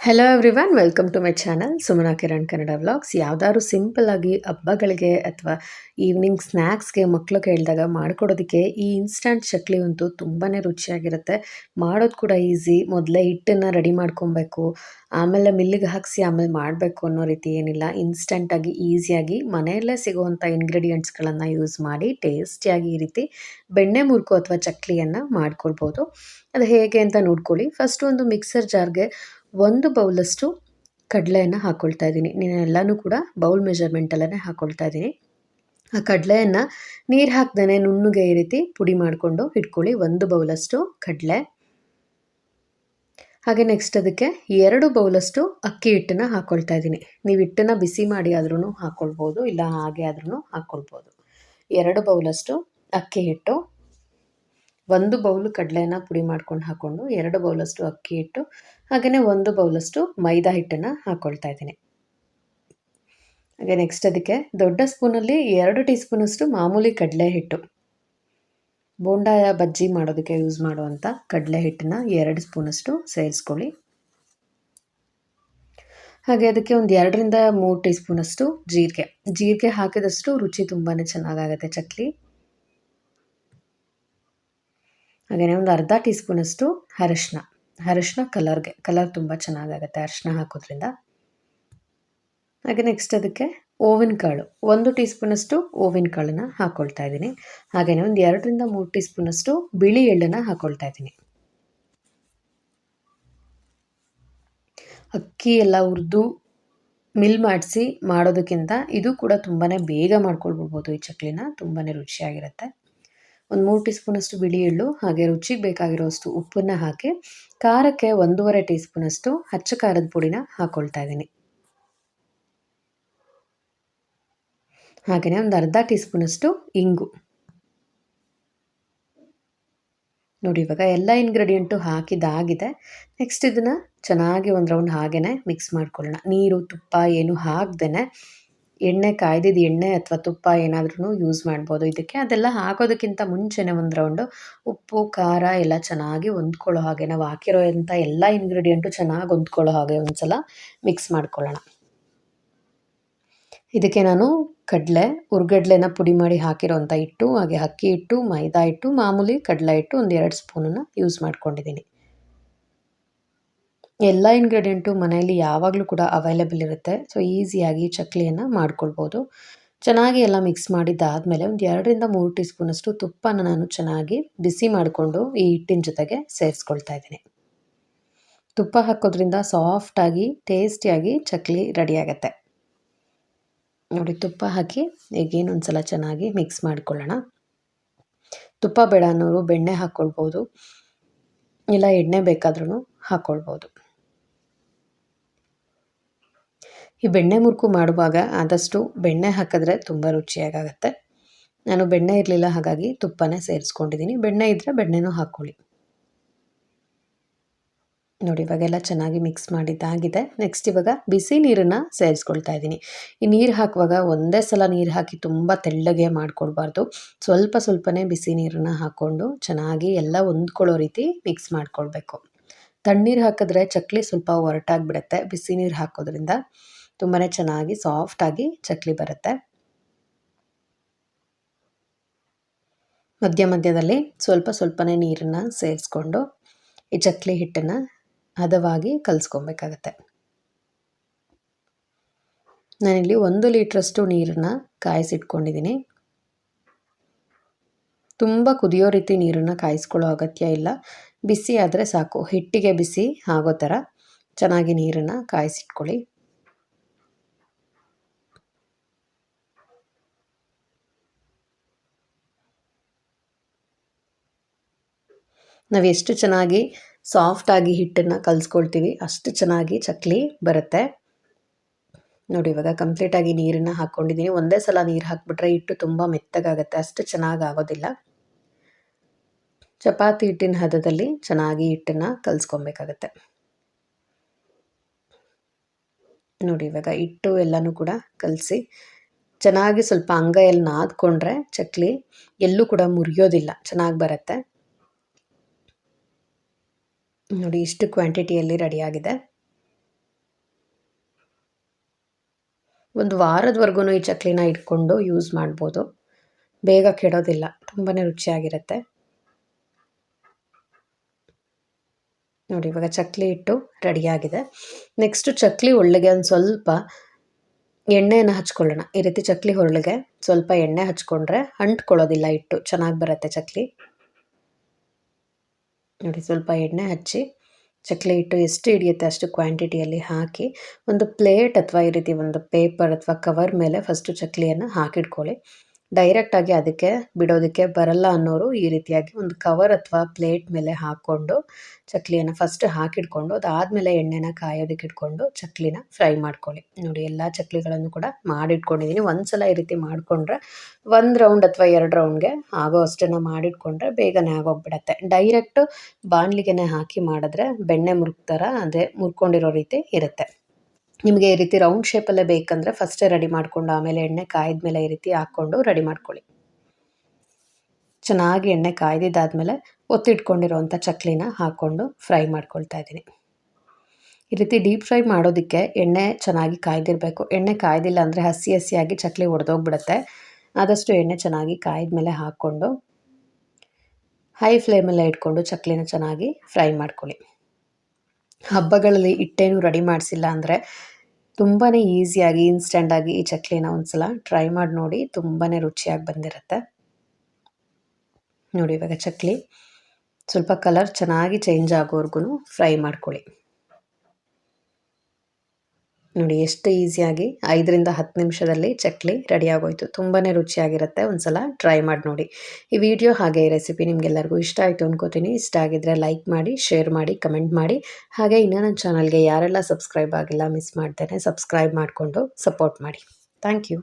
Hello everyone welcome to my channel Sumana Kiran Kannada vlogs ಯಾವ್ದಾದ್ರು simple ಆಗಿ ಹಬ್ಬಗಳಿಗೆ ಅಥವಾ ಈವ್ನಿಂಗ್ ಸ್ನ್ಯಾಕ್ಸ್ಗೆ ಮಕ್ಕಳು ಕೇಳಿದಾಗ ಮಾಡಿಕೊಡೋದಕ್ಕೆ ಈ ಇನ್ಸ್ಟಂಟ್ ಚಕ್ಲಿ ಅಂತೂ ತುಂಬಾ ರುಚಿಯಾಗಿರುತ್ತೆ. ಮಾಡೋದು ಕೂಡ ಈಸಿ ಮೊದಲೇ ಹಿಟ್ಟನ್ನು ರೆಡಿ ಮಾಡ್ಕೊಬೇಕು, ಆಮೇಲೆ ಮಿಲ್ಲಿಗೆ ಹಾಕಿಸಿ ಆಮೇಲೆ ಮಾಡಬೇಕು ಅನ್ನೋ ರೀತಿ ಏನಿಲ್ಲ. ಇನ್ಸ್ಟಂಟಾಗಿ ಈಸಿಯಾಗಿ ಮನೆಯಲ್ಲೇ ಸಿಗುವಂಥ ಇಂಗ್ರೀಡಿಯೆಂಟ್ಸ್ಗಳನ್ನು ಯೂಸ್ ಮಾಡಿ ಟೇಸ್ಟಿಯಾಗಿ ಈ ರೀತಿ ಬೆಣ್ಣೆ ಮುರುಕು ಅಥವಾ ಚಕ್ಲಿಯನ್ನು ಮಾಡ್ಕೊಳ್ಬೋದು. ಅದು ಹೇಗೆ ಅಂತ ನೋಡ್ಕೊಳ್ಳಿ. ಫಸ್ಟ್ ಒಂದು ಮಿಕ್ಸರ್ ಜಾರ್ಗೆ ಒಂದು ಬೌಲಷ್ಟು ಕಡಲೆಯನ್ನು ಹಾಕ್ಕೊಳ್ತಾ ಇದ್ದೀನಿ. ನೀನು ಎಲ್ಲನೂ ಕೂಡ ಬೌಲ್ ಮೆಜರ್ಮೆಂಟಲ್ಲೇ ಹಾಕ್ಕೊಳ್ತಾ ಇದ್ದೀನಿ. ಆ ಕಡಲೆಯನ್ನು ನೀರು ಹಾಕ್ದೇ ನುಣ್ಣಗೆ ಈ ರೀತಿ ಪುಡಿ ಮಾಡಿಕೊಂಡು ಇಟ್ಕೊಳ್ಳಿ. ಒಂದು ಬೌಲಷ್ಟು ಕಡಲೆ. ಹಾಗೆ ನೆಕ್ಸ್ಟ್ ಅದಕ್ಕೆ ಎರಡು ಬೌಲಷ್ಟು ಅಕ್ಕಿ ಹಿಟ್ಟನ್ನು ಹಾಕ್ಕೊಳ್ತಾ ಇದ್ದೀನಿ. ನೀವು ಹಿಟ್ಟನ್ನು ಬಿಸಿ ಮಾಡಿ ಆದ್ರೂ ಹಾಕ್ಕೊಳ್ಬೋದು ಇಲ್ಲ ಹಾಗೆ ಆದ್ರೂ ಹಾಕ್ಕೊಳ್ಬೋದು ಎರಡು ಬೌಲಷ್ಟು ಅಕ್ಕಿ ಹಿಟ್ಟು. ಒಂದು ಬೌಲ್ ಕಡಲೆನ ಪುಡಿ ಮಾಡ್ಕೊಂಡು ಹಾಕ್ಕೊಂಡು ಎರಡು ಬೌಲಷ್ಟು ಅಕ್ಕಿ ಹಿಟ್ಟು ಹಾಗೆಯೇ ಒಂದು ಬೌಲಷ್ಟು ಮೈದಾ ಹಿಟ್ಟನ್ನು ಹಾಕ್ಕೊಳ್ತಾ ಇದ್ದೀನಿ. ಹಾಗೆ ನೆಕ್ಸ್ಟ್ ಅದಕ್ಕೆ ದೊಡ್ಡ ಸ್ಪೂನಲ್ಲಿ ಎರಡು ಟೀ ಸ್ಪೂನಷ್ಟು ಮಾಮೂಲಿ ಕಡಲೆ ಹಿಟ್ಟು. ಬೋಂಡಾಯ ಬಜ್ಜಿ ಮಾಡೋದಕ್ಕೆ ಯೂಸ್ ಮಾಡುವಂಥ ಕಡಲೆ ಹಿಟ್ಟನ್ನು ಎರಡು ಸ್ಪೂನಷ್ಟು ಸೇರಿಸ್ಕೊಳ್ಳಿ. ಹಾಗೆ ಅದಕ್ಕೆ ಒಂದು ಎರಡರಿಂದ ಮೂರು ಟೀ ಸ್ಪೂನಷ್ಟು ಜೀರಿಗೆ. ಜೀರಿಗೆ ಹಾಕಿದಷ್ಟು ರುಚಿ ತುಂಬಾ ಚೆನ್ನಾಗಾಗುತ್ತೆ ಚಕ್ಲಿ. ಹಾಗೆಯೇ ಒಂದು ಅರ್ಧ ಟೀ ಸ್ಪೂನಷ್ಟು ಅರಶಿನ ಅರಶಿನ ಕಲರ್ಗೆ, ಕಲರ್ ತುಂಬ ಚೆನ್ನಾಗಾಗುತ್ತೆ ಅರಶಿನ ಹಾಕೋದ್ರಿಂದ. ಹಾಗೆ ನೆಕ್ಸ್ಟ್ ಅದಕ್ಕೆ ಓವಿನ ಕಾಳು, ಒಂದು ಟೀ ಸ್ಪೂನಷ್ಟು ಓವಿನ ಕಾಳನ್ನು ಹಾಕ್ಕೊಳ್ತಾ ಇದ್ದೀನಿ. ಹಾಗೆಯೇ ಒಂದು ಎರಡರಿಂದ ಮೂರು ಟೀ ಸ್ಪೂನಷ್ಟು ಬಿಳಿ ಎಳ್ಳನ್ನು ಹಾಕ್ಕೊಳ್ತಾ ಇದ್ದೀನಿ. ಅಕ್ಕಿ ಎಲ್ಲ ಹುರಿದು ಮಿಲ್ ಮಾಡಿಸಿ ಮಾಡೋದಕ್ಕಿಂತ ಇದು ಕೂಡ ತುಂಬಾ ಬೇಗ ಮಾಡ್ಕೊಳ್ಬಿಡ್ಬೋದು ಈ ಚಕ್ಲಿನ ತುಂಬಾ ರುಚಿಯಾಗಿರುತ್ತೆ. ಒಂದು ಮೂರು ಟೀ ಸ್ಪೂನಷ್ಟು ಬಿಳಿ ಎಳ್ಳು ಹಾಗೆ ರುಚಿಗೆ ಬೇಕಾಗಿರೋಷ್ಟು ಉಪ್ಪನ್ನು ಹಾಕಿ, ಖಾರಕ್ಕೆ ಒಂದೂವರೆ ಟೀ ಸ್ಪೂನಷ್ಟು ಹಚ್ಚ ಖಾರದ ಪುಡಿನ ಹಾಕ್ಕೊಳ್ತಾ ಇದ್ದೀನಿ. ಹಾಗೆಯೇ ಒಂದು ಅರ್ಧ ಟೀ ಸ್ಪೂನಷ್ಟು ಇಂಗು. ನೋಡಿ, ಇವಾಗ ಎಲ್ಲ ಇಂಗ್ರೀಡಿಯೆಂಟು ಹಾಕಿದಾಗಿದೆ ನೆಕ್ಸ್ಟ್ ಇದನ್ನು ಚೆನ್ನಾಗಿ ಒಂದು ರೌಂಡ್ ಹಾಗೆಯೇ ಮಿಕ್ಸ್ ಮಾಡ್ಕೊಳ್ಳೋಣ. ನೀರು, ತುಪ್ಪ, ಏನು ಹಾಕ್ದೇ ಎಣ್ಣೆ ಕಾಯ್ದಿದ್ದು ಎಣ್ಣೆ ಅಥವಾ ತುಪ್ಪ ಏನಾದ್ರೂ ಯೂಸ್ ಮಾಡ್ಬೋದು. ಇದಕ್ಕೆ ಅದೆಲ್ಲ ಹಾಕೋದಕ್ಕಿಂತ ಮುಂಚೆನೇ ಒಂದು ರೌಂಡು ಉಪ್ಪು, ಖಾರ ಎಲ್ಲ ಚೆನ್ನಾಗಿ ಹೊಂದ್ಕೊಳ್ಳೋ ಹಾಗೆ. ನಾವು ಹಾಕಿರೋ ಅಂಥ ಎಲ್ಲ ಇಂಗ್ರೀಡಿಯೆಂಟು ಚೆನ್ನಾಗಿ ಹೊಂದ್ಕೊಳ್ಳೋ ಹಾಗೆ ಒಂದು ಸಲ ಮಿಕ್ಸ್ ಮಾಡ್ಕೊಳ್ಳೋಣ. ಇದಕ್ಕೆ ನಾನು ಕಡಲೆ, ಉರ್ಗಡ್ಲೆನ ಪುಡಿ ಮಾಡಿ ಹಾಕಿರೋಂಥ ಹಿಟ್ಟು, ಹಾಗೆ ಅಕ್ಕಿ ಹಿಟ್ಟು, ಮೈದಾ ಹಿಟ್ಟು, ಮಾಮೂಲಿ ಕಡಲೆ ಹಿಟ್ಟು ಒಂದು ಎರಡು ಸ್ಪೂನನ್ನು ಯೂಸ್ ಮಾಡ್ಕೊಂಡಿದ್ದೀನಿ. ಎಲ್ಲ ಇಂಗ್ರೀಡಿಯೆಂಟು ಮನೆಯಲ್ಲಿ ಯಾವಾಗಲೂ ಕೂಡ ಅವೈಲೇಬಲ್ ಇರುತ್ತೆ. ಸೊ ಈಸಿಯಾಗಿ ಚಕ್ಲಿಯನ್ನು ಮಾಡ್ಕೊಳ್ಬೋದು. ಚೆನ್ನಾಗಿ ಎಲ್ಲ ಮಿಕ್ಸ್ ಮಾಡಿದ್ದಾದಮೇಲೆ ಒಂದು ಎರಡರಿಂದ ಮೂರು ಟೀ ಸ್ಪೂನಷ್ಟು ತುಪ್ಪನ ನಾನು ಚೆನ್ನಾಗಿ ಬಿಸಿ ಮಾಡಿಕೊಂಡು ಈ ಹಿಟ್ಟಿನ ಜೊತೆಗೆ ಸೇರಿಸ್ಕೊಳ್ತಾ ಇದ್ದೀನಿ. ತುಪ್ಪ ಹಾಕೋದ್ರಿಂದ ಸಾಫ್ಟಾಗಿ ಟೇಸ್ಟಿಯಾಗಿ ಚಕ್ಲಿ ರೆಡಿಯಾಗತ್ತೆ ನೋಡಿ, ತುಪ್ಪ ಹಾಕಿ ಈಗೇನು ಒಂದು ಸಲ ಚೆನ್ನಾಗಿ ಮಿಕ್ಸ್ ಮಾಡಿಕೊಳ್ಳೋಣ. ತುಪ್ಪ ಬೇಡ ಅನ್ನೋರು ಬೆಣ್ಣೆ ಹಾಕ್ಕೊಳ್ಬೋದು. ಇಲ್ಲ ಎಣ್ಣೆ ಬೇಕಾದ್ರೂ ಹಾಕ್ಕೊಳ್ಬೋದು. ಈ ಬೆಣ್ಣೆ ಮುರುಕು ಮಾಡುವಾಗ ಆದಷ್ಟು ಬೆಣ್ಣೆ ಹಾಕಿದ್ರೆ ತುಂಬ ರುಚಿಯಾಗತ್ತೆ ನಾನು ಬೆಣ್ಣೆ ಇರಲಿಲ್ಲ, ಹಾಗಾಗಿ ತುಪ್ಪನೇ ಸೇರಿಸ್ಕೊಂಡಿದ್ದೀನಿ. ಬೆಣ್ಣೆ ಇದ್ದರೆ ಬೆಣ್ಣೆನೂ ಹಾಕ್ಕೊಳ್ಳಿ. ನೋಡಿ, ಇವಾಗೆಲ್ಲ ಚೆನ್ನಾಗಿ ಮಿಕ್ಸ್ ಮಾಡಿದ್ದಾಗಿದೆ ನೆಕ್ಸ್ಟ್ ಇವಾಗ ಬಿಸಿ ನೀರನ್ನು ಸೇರಿಸ್ಕೊಳ್ತಾ ಇದ್ದೀನಿ. ಈ ನೀರು ಹಾಕುವಾಗ ಒಂದೇ ಸಲ ನೀರು ಹಾಕಿ ತುಂಬ ತೆಳ್ಳಗೆ ಮಾಡಿಕೊಡ್ಬಾರ್ದು. ಸ್ವಲ್ಪ ಸ್ವಲ್ಪನೇ ಬಿಸಿ ನೀರನ್ನು ಹಾಕ್ಕೊಂಡು ಚೆನ್ನಾಗಿ ಎಲ್ಲ ಹೊಂದ್ಕೊಳ್ಳೋ ರೀತಿ ಮಿಕ್ಸ್ ಮಾಡ್ಕೊಳ್ಬೇಕು. ತಣ್ಣೀರು ಹಾಕಿದ್ರೆ ಚಕ್ಲಿ ಸ್ವಲ್ಪ ಒರಟಾಗಿ ಬಿಡುತ್ತೆ ಬಿಸಿ ನೀರು ಹಾಕೋದ್ರಿಂದ ತುಂಬಾ ಚೆನ್ನಾಗಿ ಸಾಫ್ಟಾಗಿ ಚಕ್ಲಿ ಬರುತ್ತೆ. ಮಧ್ಯ ಮಧ್ಯದಲ್ಲಿ ಸ್ವಲ್ಪ ಸ್ವಲ್ಪನೇ ನೀರನ್ನು ಸೇರಿಸ್ಕೊಂಡು ಈ ಚಕ್ಲಿ ಹಿಟ್ಟನ್ನು ಹದವಾಗಿ ಕಲಿಸ್ಕೊಬೇಕಾಗತ್ತೆ. ನಾನಿಲ್ಲಿ ಒಂದು ಲೀಟ್ರಷ್ಟು ನೀರನ್ನು ಕಾಯಿಸಿಟ್ಕೊಂಡಿದ್ದೀನಿ ತುಂಬ ಕುದಿಯೋ ರೀತಿ ನೀರನ್ನು ಕಾಯಿಸ್ಕೊಳ್ಳೋ ಅಗತ್ಯ ಇಲ್ಲ. ಬಿಸಿ ಆದರೆ ಸಾಕು. ಹಿಟ್ಟಿಗೆ ಬಿಸಿ ಆಗೋ ಥರ ಚೆನ್ನಾಗಿ ನೀರನ್ನು ಕಾಯಿಸಿಟ್ಕೊಳ್ಳಿ. ನಾವು ಎಷ್ಟು ಚೆನ್ನಾಗಿ ಸಾಫ್ಟಾಗಿ ಹಿಟ್ಟನ್ನು ಕಲಿಸ್ಕೊಳ್ತೀವಿ ಅಷ್ಟು ಚೆನ್ನಾಗಿ ಚಕ್ಲಿ ಬರುತ್ತೆ. ನೋಡಿ, ಇವಾಗ ಕಂಪ್ಲೀಟಾಗಿ ನೀರನ್ನು ಹಾಕ್ಕೊಂಡಿದ್ದೀನಿ ಒಂದೇ ಸಲ ನೀರು ಹಾಕ್ಬಿಟ್ರೆ ಹಿಟ್ಟು ತುಂಬ ಮೆತ್ತಗಾಗುತ್ತೆ. ಅಷ್ಟು ಚೆನ್ನಾಗಿ ಆಗೋದಿಲ್ಲ. ಚಪಾತಿ ಹಿಟ್ಟಿನ ಹದದಲ್ಲಿ ಚೆನ್ನಾಗಿ ಹಿಟ್ಟನ್ನು ಕಲಿಸ್ಕೊಬೇಕಾಗತ್ತೆ. ನೋಡಿ, ಇವಾಗ ಹಿಟ್ಟು ಎಲ್ಲನೂ ಕೂಡ ಕಲಸಿ ಚೆನ್ನಾಗಿ ಸ್ವಲ್ಪ ಅಂಗೈಯಲ್ಲಿ ನಾದ್ಕೊಂಡ್ರೆ ಚಕ್ಲಿ ಎಲ್ಲೂ ಕೂಡ ಮುರಿಯೋದಿಲ್ಲ, ಚೆನ್ನಾಗಿ ಬರುತ್ತೆ. ನೋಡಿ, ಇಷ್ಟು ಕ್ವಾಂಟಿಟಿಯಲ್ಲಿ ರೆಡಿಯಾಗಿದೆ. ಒಂದು ವಾರದವರೆಗೂ ಈ ಚಕ್ಲಿನ ಇಟ್ಕೊಂಡು ಯೂಸ್ ಮಾಡ್ಬೋದು. ಬೇಗ ಕೆಡೋದಿಲ್ಲ ತುಂಬಾ ರುಚಿಯಾಗಿರುತ್ತೆ. ನೋಡಿ, ಇವಾಗ ಚಕ್ಲಿ ಇಟ್ಟು ರೆಡಿಯಾಗಿದೆ ನೆಕ್ಸ್ಟು ಚಕ್ಲಿ ಒಳ್ಳೆಗೆ ಒಂದು ಸ್ವಲ್ಪ ಎಣ್ಣೆಯನ್ನು ಹಚ್ಕೊಳ್ಳೋಣ. ಈ ರೀತಿ ಚಕ್ಲಿ ಹೊರಳಿಗೆ ಸ್ವಲ್ಪ ಎಣ್ಣೆ ಹಚ್ಕೊಂಡ್ರೆ ಅಂಟ್ಕೊಳ್ಳೋದಿಲ್ಲ ಇಟ್ಟು ಚೆನ್ನಾಗಿ ಬರುತ್ತೆ ಚಕ್ಲಿ. ನೋಡಿ, ಸ್ವಲ್ಪ ಎಣ್ಣೆ ಹಚ್ಚಿ ಚಕ್ಲಿ ಹಿಟ್ಟು ಎಷ್ಟು ಹಿಡಿಯುತ್ತೆ ಅಷ್ಟು ಕ್ವಾಂಟಿಟಿಯಲ್ಲಿ ಹಾಕಿ ಒಂದು ಪ್ಲೇಟ್ ಅಥವಾ ಈ ರೀತಿ ಒಂದು ಪೇಪರ್ ಅಥವಾ ಕವರ್ ಮೇಲೆ ಫಸ್ಟು ಚಕ್ಲಿಯನ್ನು ಹಾಕಿಟ್ಕೊಳ್ಳಿ. ಡೈರೆಕ್ಟಾಗಿ ಅದಕ್ಕೆ ಬಿಡೋದಕ್ಕೆ ಬರಲ್ಲ ಅನ್ನೋರು ಈ ರೀತಿಯಾಗಿ ಒಂದು ಕವರ್ ಅಥವಾ ಪ್ಲೇಟ್ ಮೇಲೆ ಹಾಕ್ಕೊಂಡು ಚಕ್ಲಿಯನ್ನು ಫಸ್ಟ್ ಹಾಕಿಟ್ಕೊಂಡು ಅದಾದಮೇಲೆ ಎಣ್ಣೆನ ಕಾಯೋದಕ್ಕೆ ಇಟ್ಕೊಂಡು ಚಕ್ಲಿನ ಫ್ರೈ ಮಾಡ್ಕೊಳ್ಳಿ. ನೋಡಿ, ಎಲ್ಲ ಚಕ್ಲಿಗಳನ್ನು ಕೂಡ ಮಾಡಿಟ್ಕೊಂಡಿದ್ದೀನಿ ಒಂದು ಸಲ ಈ ರೀತಿ ಮಾಡಿಕೊಂಡ್ರೆ ಒಂದು ರೌಂಡ್ ಅಥವಾ ಎರಡು ರೌಂಡ್ಗೆ ಆಗೋ ಅಷ್ಟನ್ನು ಮಾಡಿಟ್ಕೊಂಡ್ರೆ ಬೇಗನೆ ಆಗೋಗ್ಬಿಡತ್ತೆ. ಡೈರೆಕ್ಟು ಬಾಣಲಿಗೆನೆ ಹಾಕಿ ಮಾಡಿದ್ರೆ ಬೆಣ್ಣೆ ಮುರುಕ್ತಾರ ಅದೇ ಮುರ್ಕೊಂಡಿರೋ ರೀತಿ ಇರುತ್ತೆ. ನಿಮಗೆ ಈ ರೀತಿ ರೌಂಡ್ ಶೇಪಲ್ಲೇ ಬೇಕಂದರೆ ಫಸ್ಟೇ ರೆಡಿ ಮಾಡಿಕೊಂಡು, ಆಮೇಲೆ ಎಣ್ಣೆ ಕಾಯ್ದ ಮೇಲೆ ಈ ರೀತಿ ಹಾಕ್ಕೊಂಡು ರೆಡಿ ಮಾಡ್ಕೊಳ್ಳಿ. ಚೆನ್ನಾಗಿ ಎಣ್ಣೆ ಕಾಯ್ದಿದ್ದಾದಮೇಲೆ ಒತ್ತಿಟ್ಕೊಂಡಿರೋವಂಥ ಚಕ್ಲಿನ ಹಾಕ್ಕೊಂಡು ಫ್ರೈ ಮಾಡ್ಕೊಳ್ತಾ ಇದ್ದೀನಿ. ಈ ರೀತಿ ಡೀಪ್ ಫ್ರೈ ಮಾಡೋದಕ್ಕೆ ಎಣ್ಣೆ ಚೆನ್ನಾಗಿ ಕಾಯ್ದಿರಬೇಕು. ಎಣ್ಣೆ ಕಾಯ್ದಿಲ್ಲ ಅಂದರೆ ಹಸಿ ಹಸಿಯಾಗಿ ಚಕ್ಲಿ ಒಡೆದೋಗ್ಬಿಡುತ್ತೆ. ಆದಷ್ಟು ಎಣ್ಣೆ ಚೆನ್ನಾಗಿ ಕಾಯ್ದ ಮೇಲೆ ಹಾಕ್ಕೊಂಡು ಹೈ ಫ್ಲೇಮಲ್ಲೇ ಇಟ್ಕೊಂಡು ಚಕ್ಲಿನ ಚೆನ್ನಾಗಿ ಫ್ರೈ ಮಾಡ್ಕೊಳ್ಳಿ. ಹಬ್ಬಗಳಲ್ಲಿ ಹಿಟ್ಟೇನು ರೆಡಿ ಮಾಡಿಸಿಲ್ಲ ಅಂದರೆ ತುಂಬಾ ಈಸಿಯಾಗಿ ಇನ್ಸ್ಟೆಂಟಾಗಿ ಈ ಚಕ್ಲಿನ ಒಂದು ಸಲ ಟ್ರೈ ಮಾಡಿ ನೋಡಿ ತುಂಬಾ ರುಚಿಯಾಗಿ ಬಂದಿರುತ್ತೆ. ನೋಡಿ ಇವಾಗ ಚಕ್ಲಿ. ಸ್ವಲ್ಪ ಕಲರ್ ಚೆನ್ನಾಗಿ ಚೇಂಜ್ ಆಗೋವರೆಗೂ ಫ್ರೈ ಮಾಡ್ಕೊಳ್ಳಿ. ನೋಡಿ, ಎಷ್ಟು ಈಸಿಯಾಗಿ ಐದರಿಂದ ಹತ್ತು ನಿಮಿಷದಲ್ಲಿ ಚಕ್ಲಿ ರೆಡಿ ಆಗೋಯ್ತು ತುಂಬಾ ರುಚಿಯಾಗಿರುತ್ತೆ. ಒಂದು ಸಲ ಟ್ರೈ ಮಾಡಿ ನೋಡಿ. ಈ ವಿಡಿಯೋ ಹಾಗೆ ಈ ರೆಸಿಪಿ ನಿಮಗೆಲ್ಲರಿಗೂ ಇಷ್ಟ ಆಯಿತು ಅಂದ್ಕೋತೀನಿ ಇಷ್ಟ ಆಗಿದ್ರೆ ಲೈಕ್ ಮಾಡಿ, ಶೇರ್ ಮಾಡಿ, ಕಮೆಂಟ್ ಮಾಡಿ. ಹಾಗೆ ಇನ್ನೂ ನನ್ನ ಚಾನಲ್ಗೆ ಯಾರೆಲ್ಲ ಸಬ್ಸ್ಕ್ರೈಬ್ ಆಗಿಲ್ಲ, ಮಿಸ್ ಮಾಡ್ತೇನೆ, ಸಬ್ಸ್ಕ್ರೈಬ್ ಮಾಡಿಕೊಂಡು ಸಪೋರ್ಟ್ ಮಾಡಿ. Thank you.